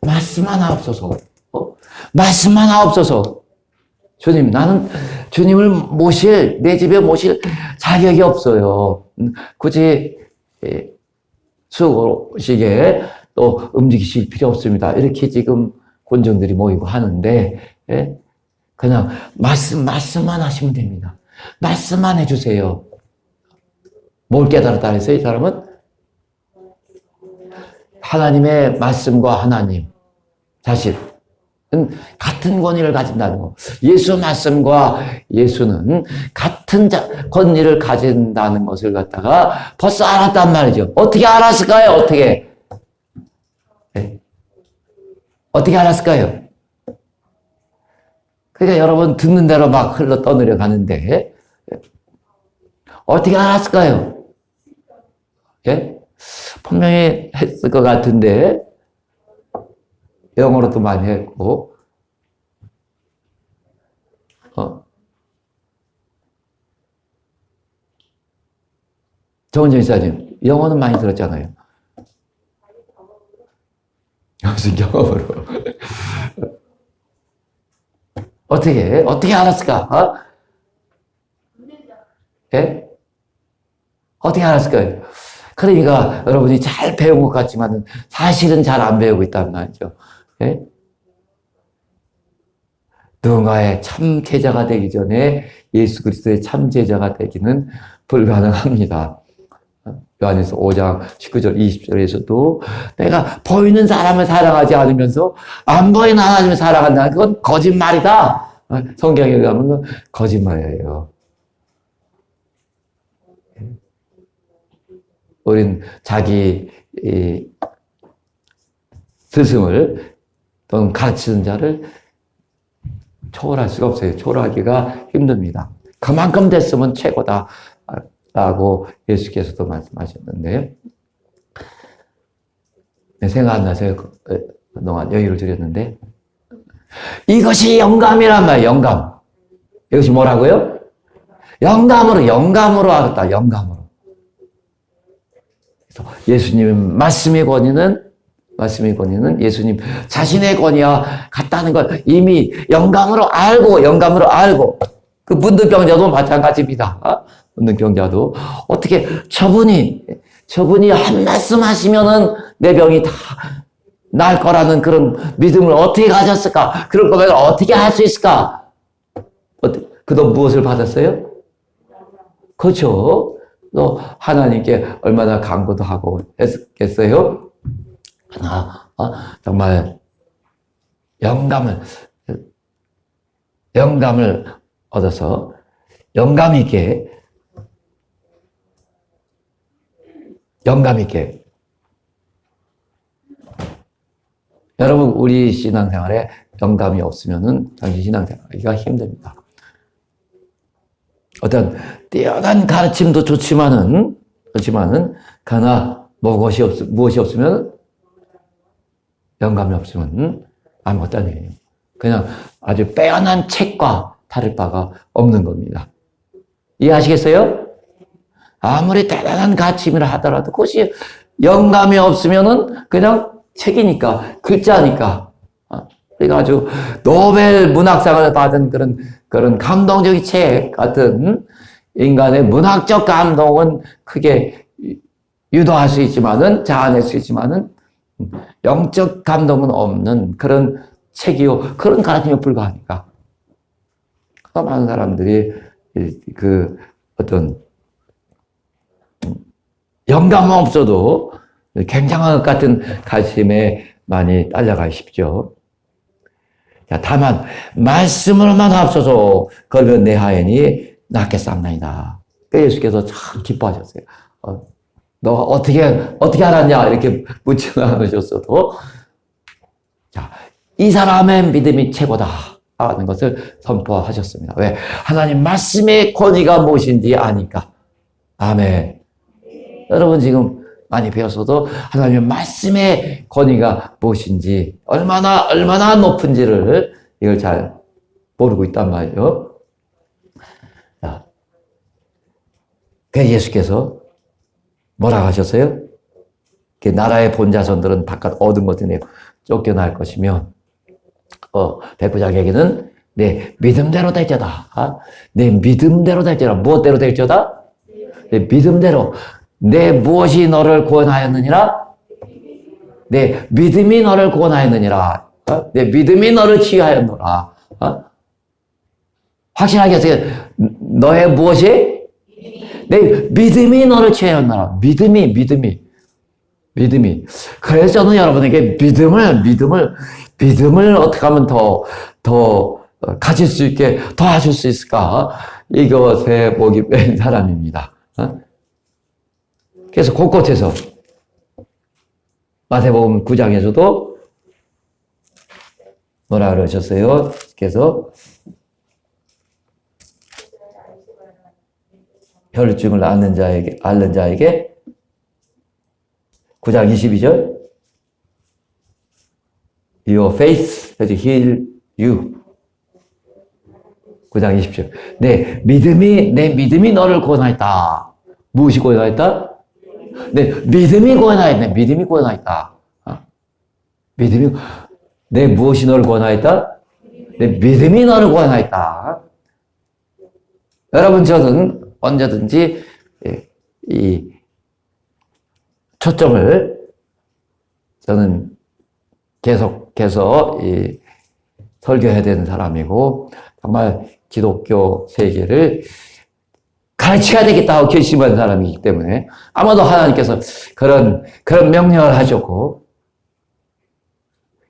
말씀 하나 없어서, 어? 말씀 하나 없어서. 주님, 나는 주님을 모실, 내 집에 모실 자격이 없어요. 음, 굳이, 예, 수고식에 또 움직이실 필요 없습니다. 이렇게 지금 권정들이 모이고 하는데, 예? 그냥 말씀, 말씀만 하시면 됩니다. 말씀만 해주세요. 뭘 깨달았다 그랬어요, 이 사람은? 하나님의 말씀과 하나님 자신은 같은 권위를 가진다는 거. 예수 말씀과 예수는 같은 자, 권위를 가진다는 것을 갖다가 벌써 알았단 말이죠. 어떻게 알았을까요? 어떻게? 네. 어떻게 알았을까요? 그러니까 여러분 듣는 대로 막 흘러 떠내려 가는데 어떻게 알았을까요? 예? 분명히 했을 것 같은데 영어로도 많이 했고 어. 정은정 이사님 영어는 많이 들었잖아요. 무슨 경험으로 어떻게 어떻게 알았을까? 어? 예? 어떻게 알았을까요? 그러니까 여러분이 잘 배운 것 같지만 사실은 잘 안 배우고 있단 말이죠. 예? 누군가의 참 제자가 되기 전에 예수 그리스도의 참 제자가 되기는 불가능합니다. 요한에서 5장 19절 20절에서도 내가 보이는 사람을 사랑하지 않으면서 안 보이는 하나님을 사랑한다. 그건 거짓말이다. 성경에 가면 거짓말이에요. 우린 자기 스승을 또는 가르치는 자를 초월할 수가 없어요. 초월하기가 힘듭니다. 그만큼 됐으면 최고다. 라고 예수께서도 말씀하셨는데, 네, 생각 안 나세요? 그동안 여유를 드렸는데. 이것이 영감이란 말이에요, 영감. 이것이 뭐라고요? 영감으로, 영감으로 알았다, 영감으로. 그래서 예수님 말씀의 권위는 말씀의 권위는 예수님 자신의 권위와 같다는 걸 이미 영감으로 알고 영감으로 알고 그 문득병자도 마찬가지입니다. 문득병자도 어떻게 저분이 저분이 한 말씀 하시면은 내 병이 다 날 거라는 그런 믿음을 어떻게 가졌을까? 그런 고백을 어떻게 할 수 있을까? 그동 무엇을 받았어요? 그렇죠. 또 하나님께 얼마나 강구도 하고 했겠어요? 하나 어? 정말 영감을 영감을 얻어서 영감 있게 영감 있게 여러분 우리 신앙생활에 영감이 없으면은 당신 신앙생활하기가 힘듭니다. 어떤 뛰어난 가르침도 좋지만은 그렇지만은 가나 무엇이 없 무엇이 없으면 영감이 없으면 아무것도 아니에요. 그냥 아주 빼어난 책과 다를 바가 없는 겁니다. 이해하시겠어요? 아무리 대단한 가르침이라 하더라도 그것이 영감이 없으면은 그냥 책이니까 글자니까 아주 노벨 문학상을 받은 그런 그런 감동적인 책 같은 인간의 문학적 감동은 크게 유도할 수 있지만은 자아낼 수 있지만은 영적 감동은 없는 그런 책이요. 그런 가르침에 불과하니까. 많은 사람들이 그 어떤 영감 없어도 굉장한 것 같은 가르침에 많이 딸려가 싶죠. 자, 다만 말씀으로만 앞서서 걸면 내 하연이 낫겠삼나이다. 예수께서 참 기뻐하셨어요. 어, 너 어떻게 어떻게 알았냐 이렇게 묻지 않으셨어도 자, 이 사람의 믿음이 최고다 하는 것을 선포하셨습니다. 왜? 하나님 말씀의 권위가 무엇인지 아니까. 아멘. 여러분 지금 많이 배웠어도 하나님의 말씀의 권위가 무엇인지 얼마나 얼마나 높은지를 이걸 잘 모르고 있단 말이에요. 자, 그 예수께서 뭐라고 하셨어요? 나라의 본자손들은 바깥 얻은 것들이 쫓겨날 것이며 어, 백부장에게는 내 믿음대로 될지다. 아? 내 믿음대로 될지다. 무엇대로 될지다? 내 믿음대로 내 무엇이 너를 구원하였느니라? 내 믿음이 너를 구원하였느니라. 어? 내 믿음이 너를 치유하였노라. 어? 확실하게 하세요. 너의 무엇이? 내 믿음이 너를 치유하였노라. 믿음이, 믿음이. 믿음이. 그래서 저는 여러분에게 믿음을, 믿음을, 믿음을 어떻게 하면 더, 더 어, 가질 수 있게 도와줄 수 있을까? 이것에 목이 뺀 사람입니다. 어? 그래서 곳곳에서 마태복음 9장에서도 뭐라 그러셨어요? 그래서 혈증을 앓는 자에게 앓는 자에게 9장 22절 Your faith has healed you. 9장 20절. 내 믿음이 내 믿음이 너를 구원하였다. 무엇이 구원하였다? 내 믿음이 구원하였다. 믿음이 구원하였다. 어? 믿음이 내 무엇이 너를 구원하였다? 내 믿음이 너를 구원하였다. 여러분 저는 언제든지 예, 이 초점을 저는 계속해서 이 설교해야 되는 사람이고 정말 기독교 세계를 가르쳐야 되겠다고 결심한 사람이기 때문에 아마도 하나님께서 그런 그런 명령을 하셨고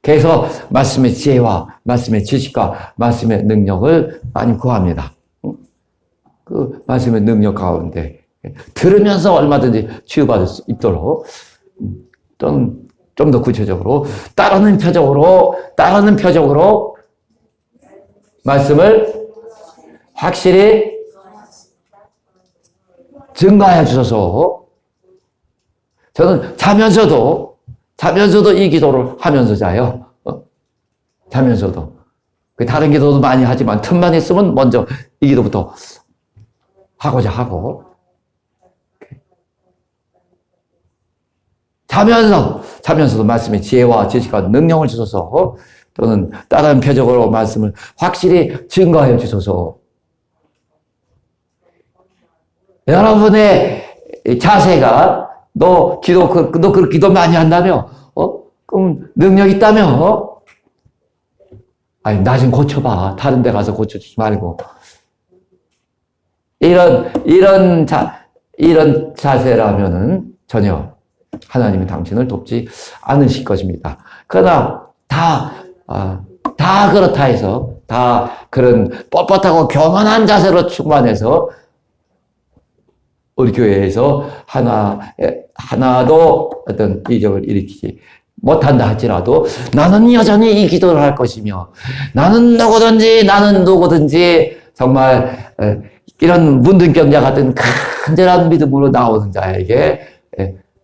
그래서 말씀의 지혜와 말씀의 지식과 말씀의 능력을 많이 구합니다. 그 말씀의 능력 가운데 들으면서 얼마든지 치유받을 수 있도록 좀 좀 더 구체적으로 따르는 표적으로 따르는 표적으로 말씀을 확실히 증가해 주셔서. 저는 자면서도 자면서도 이 기도를 하면서 자요. 어? 자면서도. 그 다른 기도도 많이 하지만 틈만 있으면 먼저 이 기도부터 하고자 하고. 자면서 자면서도 말씀의 지혜와 지식과 능력을 주셔서. 또는 다른 표적으로 말씀을 확실히 증거해 주셔서 여러분의 자세가 너 기도 그, 너그 기도 많이 한다며? 어? 그럼 능력 있다며? 어? 아니 나 좀 고쳐봐. 다른 데 가서 고쳐주지 말고. 이런 이런 자 이런 자세라면은 전혀 하나님이 당신을 돕지 않으실 것입니다. 그러나 다, 아, 다 그렇다 해서, 다 그런 뻣뻣하고 교만한 자세로 충만해서, 우리 교회에서 하나, 하나도 어떤 이적을 일으키지 못한다 할지라도 나는 여전히 이 기도를 할 것이며, 나는 누구든지, 나는 누구든지 정말 이런 문둥병자 같은 간절한 믿음으로 나오는 자에게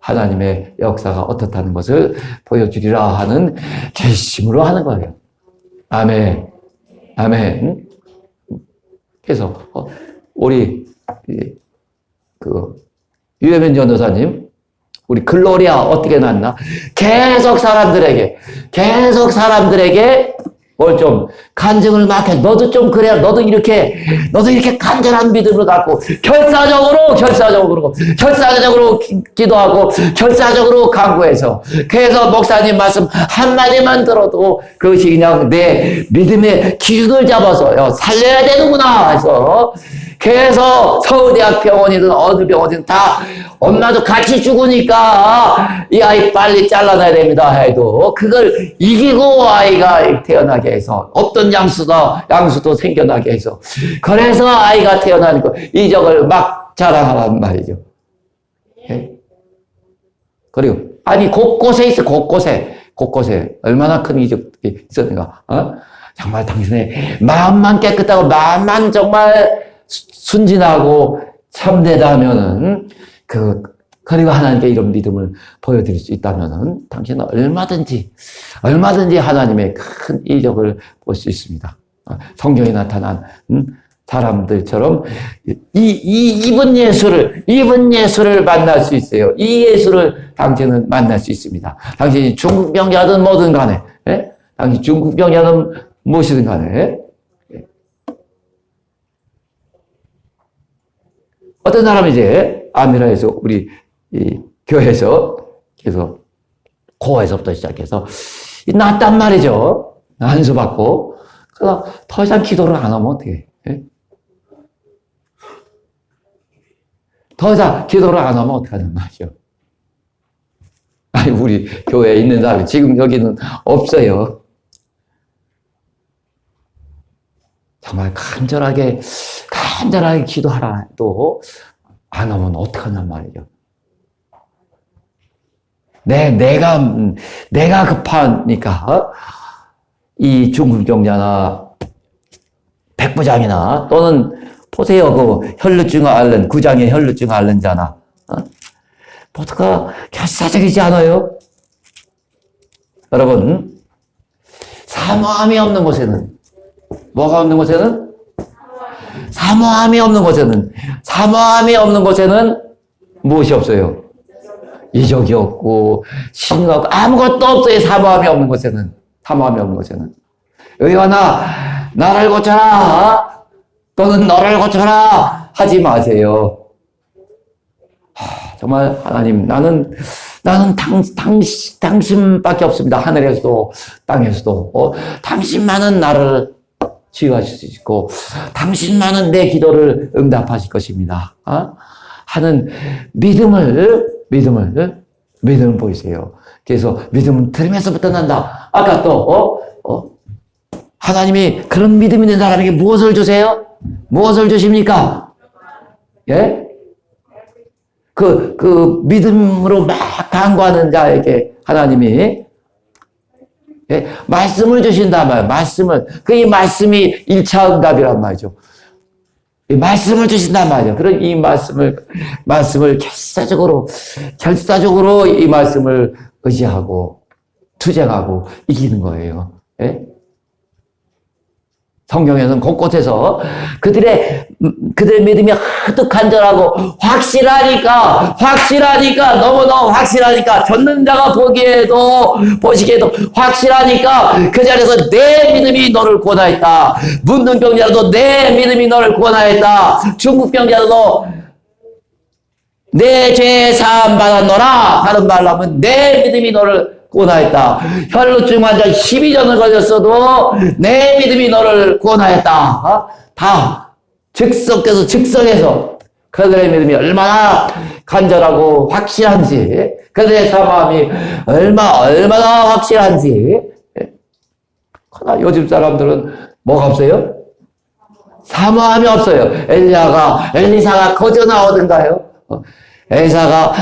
하나님의 역사가 어떻다는 것을 보여주리라 하는 결심으로 하는 거예요. 아멘. 아멘. 그래서 어, 우리 그 유해면 전도사님 우리 글로리아 어떻게 났나? 계속 사람들에게 계속 사람들에게 뭘 좀 간증을 막 해. 너도 좀 그래. 너도 이렇게 너도 이렇게 간절한 믿음을 갖고 결사적으로 결사적으로 결사적으로 기, 기도하고 결사적으로 강구해서 그래서 목사님 말씀 한 마디만 들어도 그것이 그냥 내 믿음의 기준을 잡아서 요 살려야 되는구나 해서 그래서 서울대학 병원이든 어느 병원이든 다 엄마도 같이 죽으니까 이 아이 빨리 잘라놔야 됩니다 해도 그걸 이기고 아이가 태어나게 해서 어떤 양수도 양수도 생겨나게 해서 그래서 아이가 태어나니까 이적을 막 자랑하란 말이죠. 예? 그리고 아니 곳곳에 있어 곳곳에 곳곳에 얼마나 큰 이적이 있었는가 어? 정말 당신의 마음만 깨끗하고 마음만 정말 순진하고 참되다면은 그 그리고 하나님께 이런 믿음을 보여드릴 수 있다면은 당신은 얼마든지 얼마든지 하나님의 큰 이적을 볼 수 있습니다. 어, 성경에 나타난 음, 사람들처럼 이, 이 입은 예수를 입은 예수를 만날 수 있어요. 이 예수를 당신은 만날 수 있습니다. 당신이 중국병자든 뭐든 간에, 예? 당신 중국병자든 무엇이든 간에 어떤 사람이 이제 아미라에서 우리 이 교회에서 계속 고에서부터 시작해서 낫단 말이죠. 안수 받고 그래서 더 이상 기도를 안 하면 어떻게? 해? 더 이상 기도를 안 하면 어떡하는 말이죠. 아니, 우리 교회에 있는 사람이 지금 여기는 없어요. 정말 간절하게, 간절하게 기도하라 해도 안 하면 어떡하냔 말이죠. 내, 내가, 음, 내가 급하니까, 어? 이 중국경자나 백부장이나 또는 보세요. 그 혈루증 앓는, 구장의 혈루증 앓는 자나, 어? 모두가 결사적이지 않아요? 여러분, 사모함이 없는 곳에는, 뭐가 없는 곳에는? 사모함이 없는 곳에는, 사모함이 없는 곳에는 무엇이 없어요? 이적이 없고, 신이 없고, 아무것도 없어요. 사모함이 없는 곳에는. 사모함이 없는 곳에는. 의원아, 나를 고쳐라! 또는 너를 고쳐라! 하지 마세요. 하, 정말 하나님, 나는, 나는 당, 당, 당신밖에 없습니다. 하늘에서도, 땅에서도. 어, 당신만은 나를 치유하실 수 있고, 당신만은 내 기도를 응답하실 것입니다. 어? 하는 믿음을, 믿음을, 믿음을 보이세요. 그래서 믿음은 들으면서부터 난다. 아까 또, 어? 어? 하나님이 그런 믿음 있는 사람에게 무엇을 주세요? 무엇을 주십니까? 예? 그, 그 믿음으로 막 강구하는 자에게 하나님이 예? 말씀을 주신다 말이에요. 말씀을. 그 이 말씀이 1차 응답이란 말이죠. 이 말씀을 주신단 말이에요. 그런 이 말씀을, 말씀을 결사적으로, 결사적으로 이 말씀을 의지하고, 투쟁하고 이기는 거예요. 예? 성경에는 곳곳에서 그들의 그들의 믿음이 하도 간절하고 확실하니까 확실하니까 너무너무 확실하니까 젖는 자가 보기에도 보시기에도 확실하니까 그 자리에서 내 믿음이 너를 구원하였다. 묻는 병자도 내 믿음이 너를 구원하였다. 중국 병자도 내 죄 사함 받았노라 다른 말로 하면 내 믿음이 너를 구원하였다. 혈루증 환자 12전을 걸렸어도 내 믿음이 너를 구원하였다. 어? 다 즉석에서 즉석에서 그들의 믿음이 얼마나 간절하고 확실한지 그들의 사마음이 얼마 얼마나 확실한지 그러나 요즘 사람들은 뭐가 없어요? 사모함이 없어요. 엘리야가 엘리사가 거저 나오던가요? 어? 엘리사가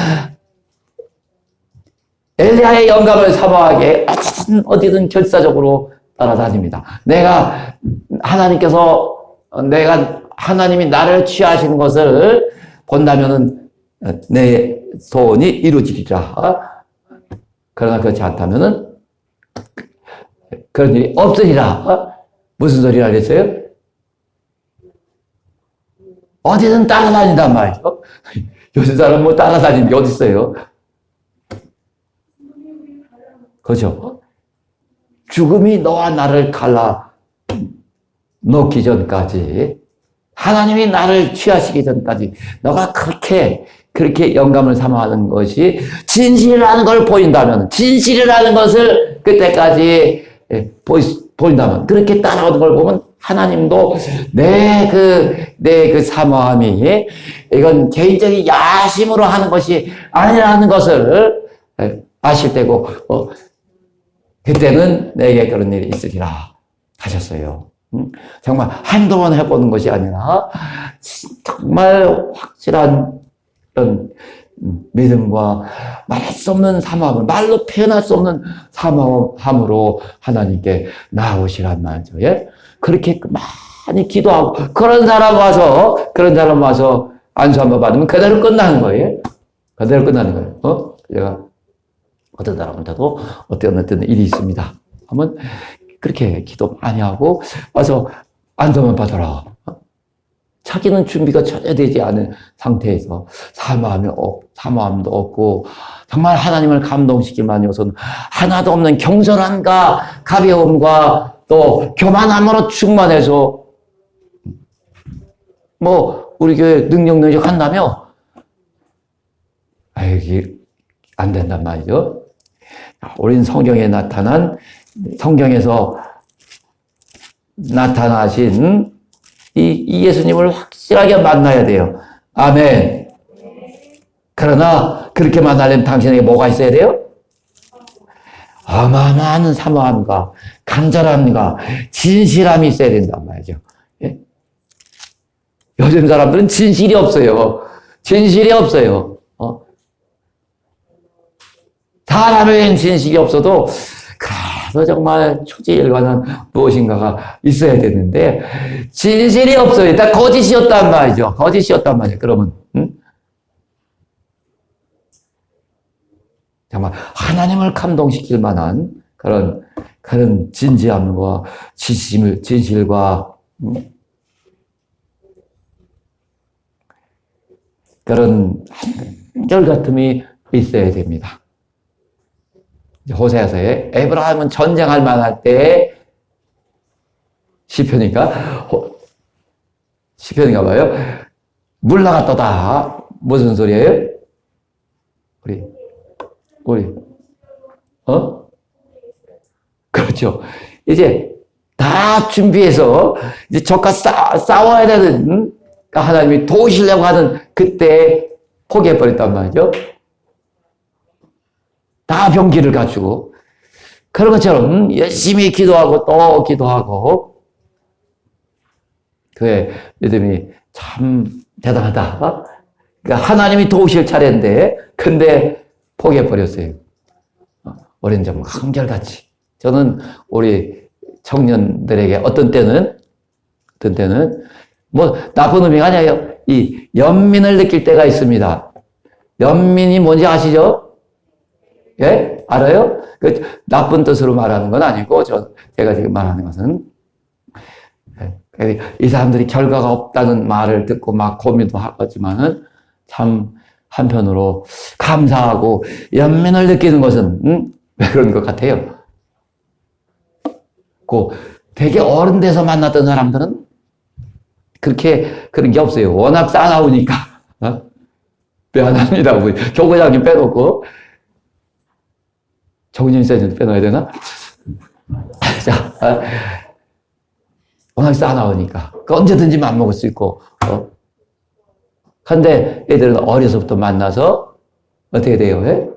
엘리야의 영감을 사모하게 어디든 어디든 결사적으로 따라다닙니다. 내가 하나님께서 내가 하나님이 나를 취하시는 것을 본다면은 내 소원이 이루어지리라. 그러나 그렇지 않다면은 그런 일이 없으리라. 무슨 소리를 하겠어요? 어디든 따라다닌단 말이죠. 요즘 사람 뭐 따라다니는 게 어딨어요? 그죠? 죽음이 너와 나를 갈라 놓기 전까지 하나님이 나를 취하시기 전까지 너가 그렇게 그렇게 영감을 삼아 하는 것이 진실이라는 걸 보인다면 진실이라는 것을 그때까지 예, 보인다면 그렇게 따라오는 걸 보면 하나님도 내 그내그 사모함이 이건 개인적인 야심으로 하는 것이 아니라는 것을 예, 아실 때고 어, 그때는 내게 그런 일이 있으리라 하셨어요. 음? 정말 한두 번 해보는 것이 아니라 정말 확실한 그런 믿음과 말할 수 없는 사모함을 말로 표현할 수 없는 사모함으로 하나님께 나오시란 말이죠. 예? 그렇게 많이 기도하고 그런 사람 와서 그런 사람 와서 안수 한번 받으면 그대로 끝나는 거예요. 그대로 끝나는 거예요. 어? 제가 어떤 사람한테도 어떤 어떤 일이 있습니다. 하면 그렇게 기도 많이 하고 와서 안도만 받아라. 사귀는 준비가 전혀 되지 않은 상태에서 사모함이 없, 사모함도 없고 정말 하나님을 감동시킬 만한 요소는 하나도 없는 경솔함과 가벼움과 또 교만함으로 충만해서 뭐 우리 교회 능력 능력 한다며 아 이게 안 된단 말이죠. 우린 성경에 나타난 성경에서 나타나신 이, 이 예수님을 확실하게 만나야 돼요. 아멘. 그러나 그렇게 만나려면 당신에게 뭐가 있어야 돼요? 어마어마한 사모함과 간절함과 진실함이 있어야 된단 말이죠. 예? 요즘 사람들은 진실이 없어요. 진실이 없어요. 어? 사람에겐 진실이 없어도 그래도 정말 초지일관한 무엇인가가 있어야 되는데 진실이 없어요. 다 거짓이었단 말이죠. 거짓이었단 말이에요. 그러면 응? 정말 하나님을 감동시킬 만한 그런 그런 진지함과 진심을 진실과 음, 그런 한결 같음이 있어야 됩니다. 호세아서에 에브라임은 전쟁할 만할 때 시편인가 시편인가 봐요. 물나가 떠다 무슨 소리예요? 우리 우리 어 그렇죠. 이제 다 준비해서 이제 적과 싸, 싸워야 되는 하나님이 도우시려고 하는 그때 포기해버렸단 말이죠. 다 병기를 갖추고 그런 것처럼 열심히 기도하고 또 기도하고 그의 믿음이 참 대단하다. 그러니까 하나님이 도우실 차례인데 근데 포기해버렸어요. 어린 점 한결같이. 저는 우리 청년들에게 어떤 때는 어떤 때는 뭐 나쁜 의미가 아니에요. 이 연민을 느낄 때가 있습니다. 연민이 뭔지 아시죠? 예? 알아요? 그 나쁜 뜻으로 말하는 건 아니고 저 제가 지금 말하는 것은 예, 이 사람들이 결과가 없다는 말을 듣고 막 고민도 하지만은 참 한편으로 감사하고 연민을 느끼는 것은 음? 왜 그런 것 같아요? 그 되게 어른 돼서 만났던 사람들은 그렇게 그런 게 없어요. 워낙 싸나우니까. 어? 미안합니다. 교구장님 빼놓고. 정은영 쌤도 빼놔야 되나? 자, 어? 워낙 싸나우니까. 그 언제든지 맘먹을 수 있고. 어? 근데 애들은 어려서부터 만나서 어떻게 돼요? 왜?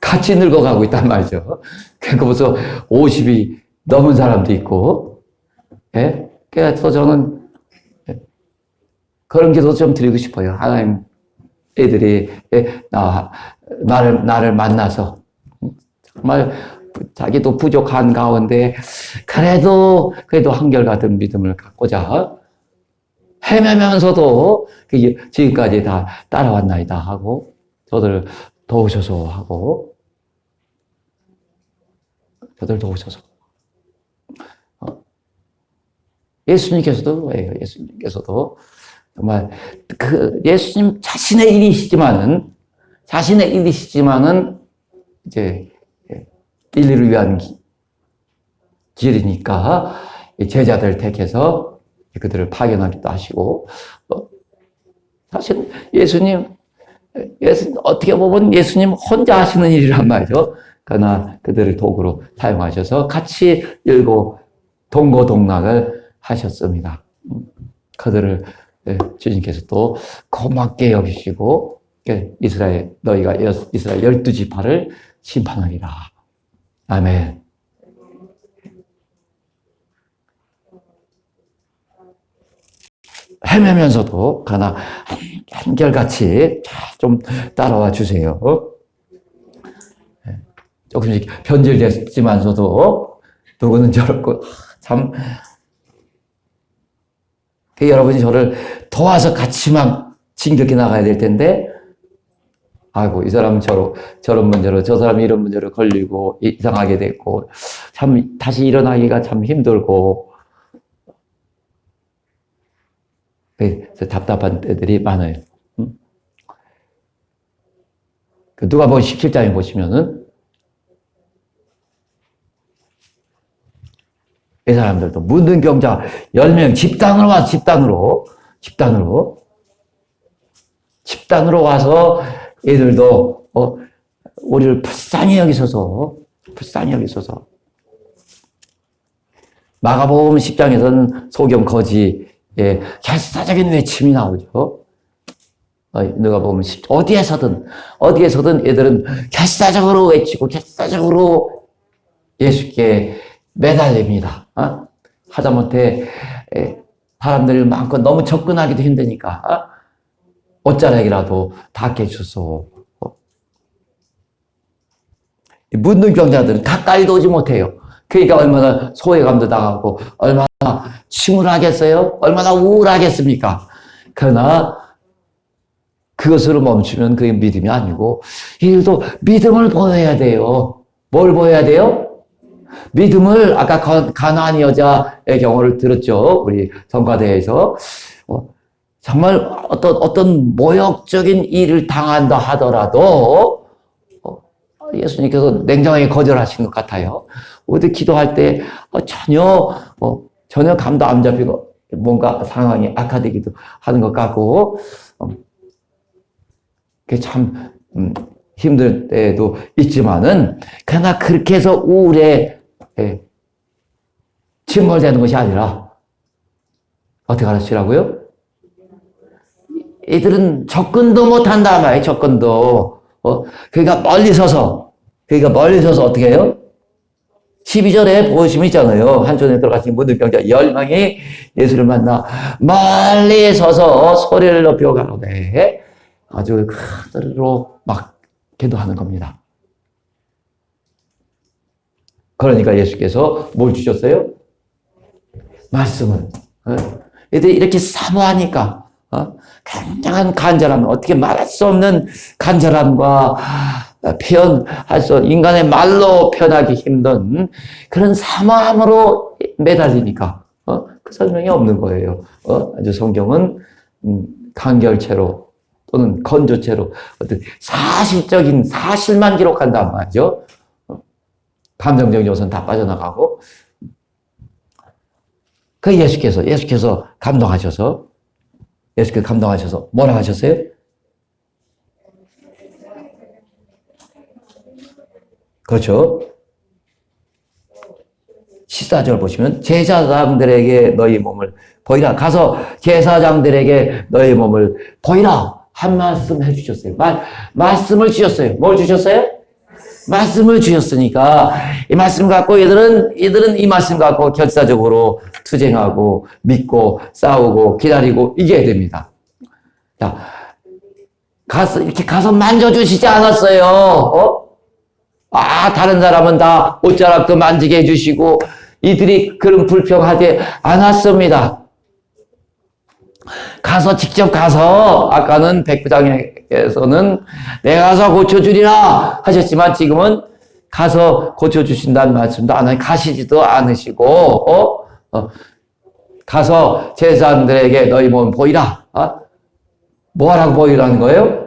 같이 늙어가고 있단 말이죠. 그러니까 벌써 50이 넘은 사람도 있고, 예? 그래서 저는 그런 기도 좀 드리고 싶어요. 하나님 애들이 예, 나, 나를, 나를 만나서 정말 자기도 부족한 가운데 그래도, 그래도 한결같은 믿음을 갖고자 헤매면서도 그 지금까지 다 따라왔나이다 하고 저들 도우셔서 하고 저들 도우셔서 예수님께서도 왜요? 예수님께서도 정말 그 예수님 자신의 일이시지만은 자신의 일이시지만은 이제 인류를 위한 길이니까 제자들 택해서 그들을 파견하기도 하시고 어, 사실 예수님 예수 어떻게 보면 예수님 혼자 하시는 일이란 말이죠. 그러나 그들을 도구로 사용하셔서 같이 일고 동고동락을 하셨습니다. 그들을 주님께서 또 고맙게 여기시고 이스라엘 너희가 이스라엘 열두 지파를 심판하리라. 아멘. 헤매면서도 가나 한결같이 좀 따라와 주세요. 조금씩 변질됐지만서도 누구는 저렇고 참 여러분이 저를 도와서 같이 막 진격해 나가야 될 텐데 아이고 이 사람은 저로 저런 문제로 저 사람이 이런 문제로 걸리고 이상하게 됐고 참 다시 일어나기가 참 힘들고 그래서 답답한 때들이 많아요. 음? 그 누가 보면 17장에 보시면은 이 사람들도 묻는 경자 10명 집단으로 와서 집단으로 집단으로 집단으로 와서 얘들도 어, 우리를 불쌍히 여기소서 불쌍히 여기소서 마가복음 10장에서는 소경 거지의 결사적인 외침이 나오죠. 어, 누가 보면 십- 어디에서든 어디에서든 얘들은 결사적으로 외치고 결사적으로 예수께 매달립니다. 어? 하다못해 에, 사람들이 많고 너무 접근하기도 힘드니까 어? 옷자락이라도 닿게? 이 묻는 경자들은 가까이도 오지 못해요. 그러니까 얼마나 소외감도 당하고 얼마나 침울하겠어요? 얼마나 우울하겠습니까? 그러나 그것으로 멈추면 그게 믿음이 아니고 이들도 믿음을 보여야 돼요. 뭘 보여야 돼요? 믿음을 아까 가- 가나안 여자의 경우를 들었죠. 우리 성가대에서 어, 정말 어떤 어떤 모욕적인 일을 당한다 하더라도 어, 예수님께서 냉정하게 거절하신 것 같아요. 어디 기도할 때 어, 전혀 어, 전혀 감도 안 잡히고 뭔가 상황이 악화되기도 하는 것 같고 어, 그게 참 음, 힘들 때도 있지만은 그러나 그렇게 해서 우울에 예, 침몰되는 것이 아니라 어떻게 하시라고요? 이들은 접근도 못한다 말이에요. 접근도. 어, 그러니까 멀리 서서 그러니까 멀리 서서 어떻게 해요? 12절에 보시면 있잖아요. 한전에 들어가신 문득병자 열명이 예수를 만나 멀리 서서 소리를 높여 가로되 아주 크들로 막 기도하는 겁니다. 그러니까 예수께서 뭘 주셨어요? 말씀을. 어? 얘들이 이렇게 사모하니까 어? 굉장한 간절함, 어떻게 말할 수 없는 간절함과 표현할 수 인간의 말로 표현하기 힘든 그런 사모함으로 매달리니까 어? 그 설명이 없는 거예요. 어? 아주 성경은 음, 간결체로 또는 건조체로 어떤 사실적인 사실만 기록한단 말이죠. 어? 감정적인 요소는 다 빠져나가고 그 예수께서 예수께서 감동하셔서 예수께서 감동하셔서 뭐라 하셨어요? 그렇죠. 14절 보시면 제사장들에게 너희 몸을 보이라. 가서 제사장들에게 너희 몸을 보이라. 한 말씀 해주셨어요. 말, 말씀을 주셨어요. 뭘 주셨어요? 말씀을 주셨으니까 이 말씀 갖고 이들은 이들은 이 말씀 갖고 결사적으로 투쟁하고 믿고 싸우고 기다리고 이겨야 됩니다. 자, 가서 이렇게 가서 만져주시지 않았어요. 어? 아, 다른 사람은 다 옷자락도 만지게 해주시고, 이들이 그런 불평하지 않았습니다. 가서 직접 가서, 아까는 백부장 에서는 내가 가서 고쳐주리라 하셨지만 지금은 가서 고쳐주신다는 말씀도 안 하고 가시지도 않으시고, 어? 어, 가서 제사장들에게 너희 몸 보이라. 어? 뭐라고 보이라는 거예요?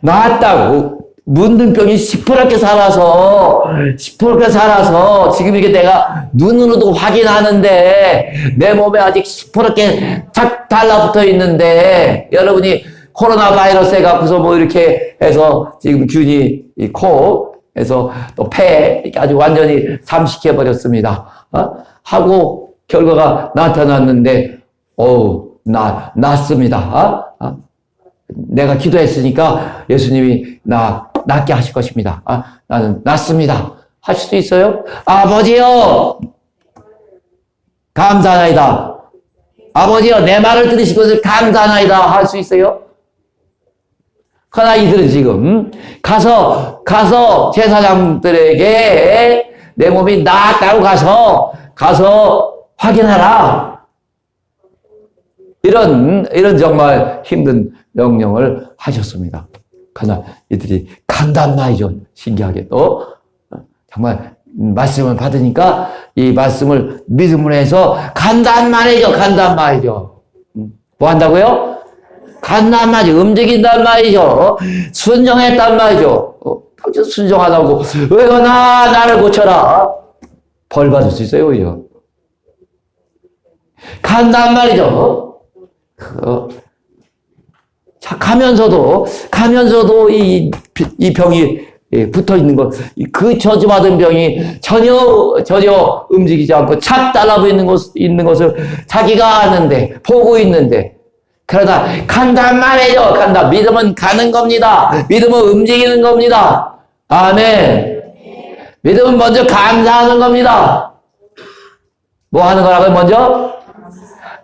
나았다고. 문둥병이 시퍼렇게 살아서, 시퍼렇게 살아서, 지금 이게 내가 눈으로도 확인하는데, 내 몸에 아직 시퍼렇게 착 달라붙어 있는데, 여러분이 코로나 바이러스에 갖고서 뭐 이렇게 해서, 지금 균이 이 코, 에서 또 폐, 이렇게 아주 완전히 잠식해버렸습니다. 어? 하고, 결과가 나타났는데, 어우, 나, 낫습니다. 어? 어? 내가 기도했으니까 예수님이 나 낫게 하실 것입니다. 아, 나는 낫습니다. 할 수도 있어요? 아버지요! 감사하이다. 아버지요, 내 말을 들으신 것을 감사하이다. 할 수 있어요? 그러나 이들은 지금 가서, 가서 제사장들에게 내 몸이 나았다고 가서, 가서 확인하라. 이런, 이런 정말 힘든 명령을 하셨습니다. 그러나 이들이 간단 말이죠. 신기하게도. 정말 말씀을 받으니까 이 말씀을 믿음으로 해서 간단 말이죠. 간단 말이죠. 음. 뭐 한다고요? 간단 말이죠. 움직인단 말이죠. 순종했단 말이죠. 어, 순종하다고 왜거나 나를 고쳐라. 벌 받을 수 있어요, 오히려. 간단 말이죠. 그, 자, 가면서도, 가면서도 이, 이 병이 예, 붙어 있는 것, 그 저주받은 병이 전혀, 전혀 움직이지 않고 착 달라붙어 있는 것, 있는 것을 자기가 아는데, 보고 있는데, 그러다 간단 말이죠. 간다. 믿음은 가는 겁니다. 믿음은 움직이는 겁니다. 아멘. 믿음은 먼저 감사하는 겁니다. 뭐 하는 거라고요, 먼저?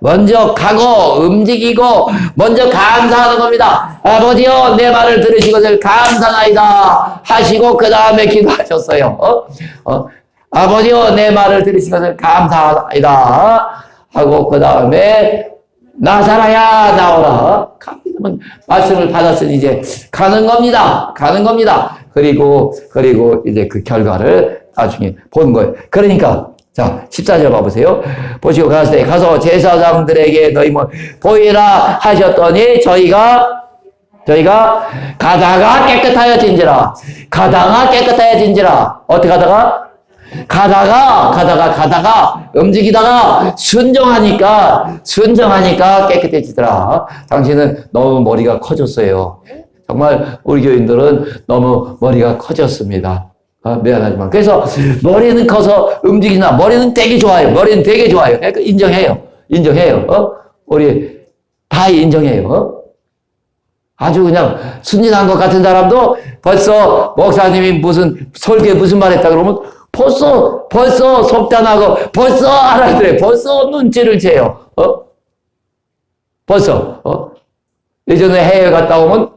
먼저 가고 움직이고 먼저 감사하는 겁니다. 아버지요 내 말을 들으신 것을 감사나이다 하시고 그 다음에 기도하셨어요. 어? 어? 아버지요 내 말을 들으신 것을 감사나이다 하고 그 다음에 나사라야 나오라. 믿으면 말씀을 받았으니 이제 가는 겁니다. 가는 겁니다. 그리고 그리고 이제 그 결과를 나중에 보는 거예요. 그러니까 자, 14절 봐보세요. 보시고 때 가서 제사장들에게 너희 뭐 보이라 하셨더니 저희가 저희가 가다가 깨끗하여진지라 가다가 깨끗하여진지라 어떻게 가다가 가다가 가다가 가다가 움직이다가 순종하니까 순종하니까 깨끗해지더라. 당신은 너무 머리가 커졌어요. 정말 우리 교인들은 너무 머리가 커졌습니다. 아, 미안하지만. 그래서 머리는 커서 움직이나 머리는 되게 좋아요. 머리는 되게 좋아요. 그러니까 인정해요. 인정해요. 어? 우리 다 인정해요. 어? 아주 그냥 순진한 것 같은 사람도 벌써 목사님이 무슨 설계 무슨 말 했다 그러면 벌써 벌써 속단하고 벌써 알아들어요. 벌써 눈치를 채요. 어? 벌써 어? 예전에 해외 갔다 오면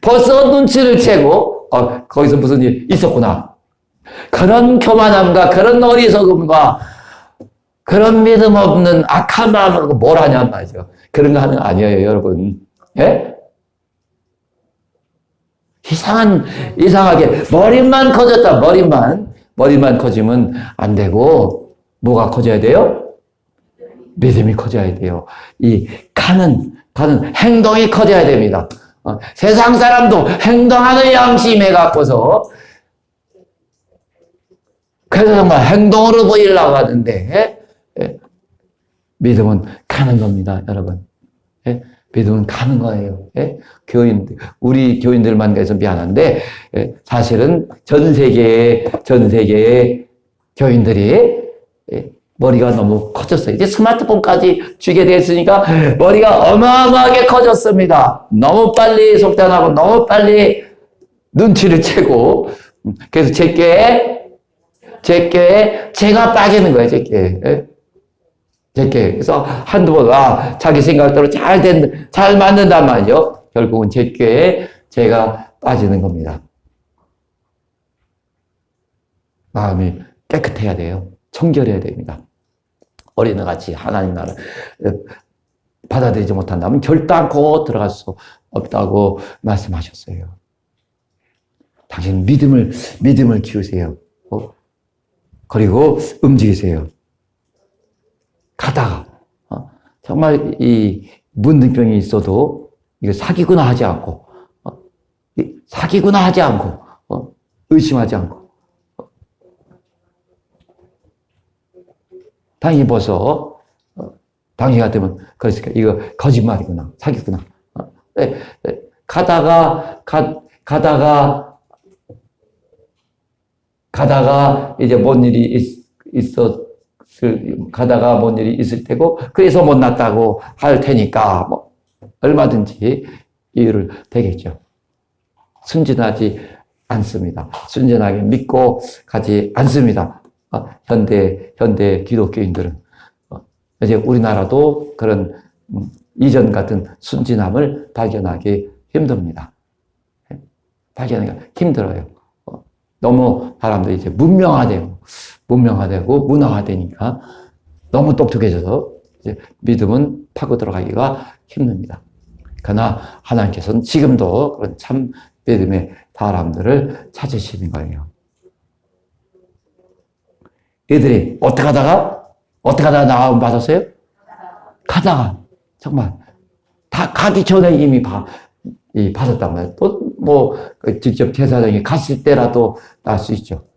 벌써 눈치를 채고 어, 거기서 무슨 일 있었구나. 그런 교만함과 그런 어리석음과 그런 믿음 없는 악한 마음으로 뭘 하냔 말이죠. 그런 거 하는 거 아니에요, 여러분. 예? 이상한, 이상하게, 머리만 커졌다, 머리만. 머리만 커지면 안 되고, 뭐가 커져야 돼요? 믿음이 커져야 돼요. 이 가는, 가는 행동이 커져야 됩니다. 어, 세상 사람도 행동하는 양심에 갖고서 그래서 정말 행동으로 보이려고 하는데 예? 믿음은 가는 겁니다, 여러분. 예? 믿음은 가는 거예요. 예? 교인 우리 교인들만 그래서 미안한데 예? 사실은 전 세계의 전 세계의 교인들이 예? 머리가 너무 커졌어요. 이제 스마트폰까지 주게 됐으니까 머리가 어마어마하게 커졌습니다. 너무 빨리 속단하고 너무 빨리 눈치를 채고 그래서 제게 제게 제가 빠지는 거예요. 제게 제게 그래서 한두 번 아, 자기 생각대로 잘 된, 잘 맞는단 말이죠. 결국은 제게 제가 빠지는 겁니다. 마음이 깨끗해야 돼요. 청결해야 됩니다. 어린애같이 하나님 나라 받아들이지 못한다면 결단코 들어갈 수 없다고 말씀하셨어요. 당신 믿음을 믿음을 키우세요. 어? 그리고 움직이세요. 가다가 어? 정말 이 문득병이 있어도 이거 사기구나 하지 않고 어? 사기구나 하지 않고 어? 의심하지 않고 당연히 벌써 어, 당신 같으면 그랬을까 이거 거짓말이구나 사기구나 어, 네, 네, 가다가 가, 가다가 가다가 이제 뭔 일이 있, 있었 을 가다가 뭔 일이 있을 테고 그래서 못났다고 할 테니까 뭐 얼마든지 이유를 대겠죠. 순진하지 않습니다. 순진하게 믿고 가지 않습니다. 어, 현대 현대 기독교인들은 어, 이제 우리나라도 그런 음, 이전 같은 순진함을 발견하기 힘듭니다. 예? 발견하기가 힘들어요. 어, 너무 사람들이 이제 문명화되고 문명화되고 문화화되니까 너무 똑똑해져서 믿음은 파고 들어가기가 힘듭니다. 그러나 하나님께서는 지금도 그런 참 믿음의 사람들을 찾으시는 거예요. 얘들이 어떻게 하다가 어떻게 하다가 나음 받았어요? 가다가 정말 다 가기 전에 이미 바, 이 받았단 말이에요. 또뭐 그 직접 제사장이 갔을 때라도 날 수 있죠.